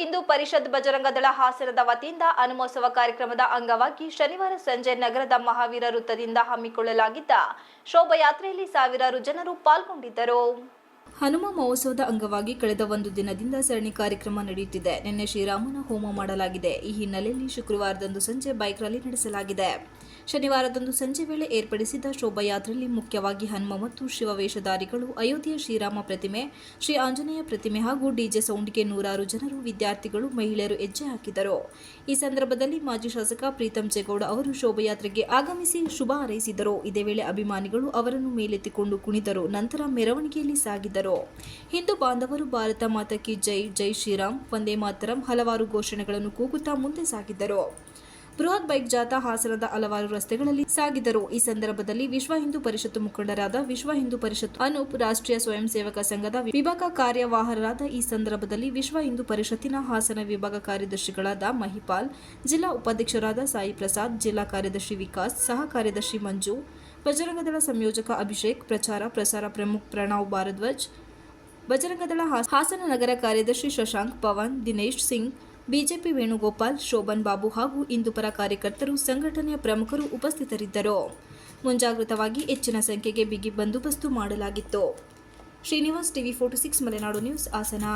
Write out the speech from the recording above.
ಹಿಂದೂ ಪರಿಷತ್ ಬಜರಂಗದಳ ಹಾಸನದ ವತಿಯಿಂದ ಅನುಮೋತ್ಸವ ಕಾರ್ಯಕ್ರಮದ ಅಂಗವಾಗಿ ಶನಿವಾರ ಸಂಜೆ ನಗರದ ಮಹಾವೀರ ವೃತ್ತದಿಂದ ಹಮ್ಮಿಕೊಳ್ಳಲಾಗಿದ್ದ ಶೋಭಾಯಾತ್ರೆಯಲ್ಲಿ ಸಾವಿರಾರು ಜನರು ಪಾಲ್ಗೊಂಡಿದ್ದರು. ಹನುಮ ಮಹೋತ್ಸವದ ಅಂಗವಾಗಿ ಕಳೆದ ಒಂದು ದಿನದಿಂದ ಸರಣಿ ಕಾರ್ಯಕ್ರಮ ನಡೆಯುತ್ತಿದೆ. ನಿನ್ನೆ ಶ್ರೀರಾಮನ ಹೋಮ ಮಾಡಲಾಗಿದೆ. ಈ ಹಿನ್ನೆಲೆಯಲ್ಲಿ ಶುಕ್ರವಾರದಂದು ಸಂಜೆ ಬೈಕ್ ರ್ಯಾಲಿ ನಡೆಸಲಾಗಿದೆ. ಶನಿವಾರದಂದು ಸಂಜೆ ವೇಳೆ ಏರ್ಪಡಿಸಿದ್ದ ಶೋಭಾಯಾತ್ರೆಯಲ್ಲಿ ಮುಖ್ಯವಾಗಿ ಹನುಮ ಮತ್ತು ಶಿವವೇಷಧಾರಿಗಳು, ಅಯೋಧ್ಯೆಯ ಶ್ರೀರಾಮ ಪ್ರತಿಮೆ, ಶ್ರೀ ಆಂಜನೇಯ ಪ್ರತಿಮೆ ಹಾಗೂ ಡಿಜೆ ಸೌಂಡ್ಗೆ ನೂರಾರು ಜನರು, ವಿದ್ಯಾರ್ಥಿಗಳು, ಮಹಿಳೆಯರು ಹೆಜ್ಜೆ ಹಾಕಿದರು. ಈ ಸಂದರ್ಭದಲ್ಲಿ ಮಾಜಿ ಶಾಸಕ ಪ್ರೀತಂ ಜೇಗೌಡ ಅವರು ಶೋಭಾಯಾತ್ರೆಗೆ ಆಗಮಿಸಿ ಶುಭ ಹಾರೈಸಿದರು. ಇದೇ ವೇಳೆ ಅಭಿಮಾನಿಗಳು ಅವರನ್ನು ಮೇಲೆತ್ತಿಕೊಂಡು ಕುಣಿದರು. ನಂತರ ಮೆರವಣಿಗೆಯಲ್ಲಿ ಸಾಗಿದರು. ಹಿಂದೂ ಬಾಂಧವರು ಭಾರತ ಮಾತಕ್ಕೆ ಜೈ ಜೈ ಶ್ರೀರಾಮ್, ವಂದೇ ಮಾತರಂ ಹಲವಾರು ಘೋಷಣೆಗಳನ್ನು ಕೂಗುತ್ತಾ ಮುಂದೆ ಸಾಗಿದ್ದರು ಬೃಹತ್ ಬೈಕ್ ಜಾಥಾ ಹಾಸನದ ಹಲವಾರು ರಸ್ತೆಗಳಲ್ಲಿ ಸಾಗಿದರು. ಈ ಸಂದರ್ಭದಲ್ಲಿ ವಿಶ್ವ ಹಿಂದೂ ಪರಿಷತ್ ಮುಖಂಡರಾದ ವಿಶ್ವ ಹಿಂದೂ ಪರಿಷತ್ ಅನೂಪ್ ರಾಷ್ಟ್ರೀಯ ಸ್ವಯಂ ಸೇವಕ ಸಂಘದ ವಿಭಾಗ ಕಾರ್ಯವಾಹರಾದ ಈ ಸಂದರ್ಭದಲ್ಲಿ ವಿಶ್ವ ಹಿಂದೂ ಪರಿಷತ್ತಿನ ಹಾಸನ ವಿಭಾಗ ಕಾರ್ಯದರ್ಶಿಗಳಾದ ಮಹಿಪಾಲ್, ಜಿಲ್ಲಾ ಉಪಾಧ್ಯಕ್ಷರಾದ ಸಾಯಿ ಪ್ರಸಾದ್ ಜಿಲ್ಲಾ ಕಾರ್ಯದರ್ಶಿ ವಿಕಾಸ್, ಸಹ ಕಾರ್ಯದರ್ಶಿ ಮಂಜು ಬಜರಂಗದಳ ಸಂಯೋಜಕ ಅಭಿಷೇಕ್, ಪ್ರಚಾರ ಪ್ರಸಾರ ಪ್ರಮುಖ್ ಪ್ರಣವ್ ಭಾರದ್ವಾಜ್, ಬಜರಂಗದಳ ಹಾಸನ ನಗರ ಕಾರ್ಯದರ್ಶಿ ಶಶಾಂಕ್ ಪವನ್, ದಿನೇಶ್ ಸಿಂಗ್, ಬಿಜೆಪಿ ವೇಣುಗೋಪಾಲ್, ಶೋಭನ್ ಬಾಬು ಹಾಗೂ ಇಂದುಪರ ಕಾರ್ಯಕರ್ತರು ಸಂಘಟನೆಯ ಪ್ರಮುಖರು ಉಪಸ್ಥಿತರಿದ್ದರು. ಮುಂಜಾಗೃತವಾಗಿ ಹೆಚ್ಚಿನ ಸಂಖ್ಯೆಗೆ ಬಿಗಿ ಬಂದೋಬಸ್ತು ಮಾಡಲಾಗಿತ್ತು. Srinivas TV forty six, Malenadu news, Hassan.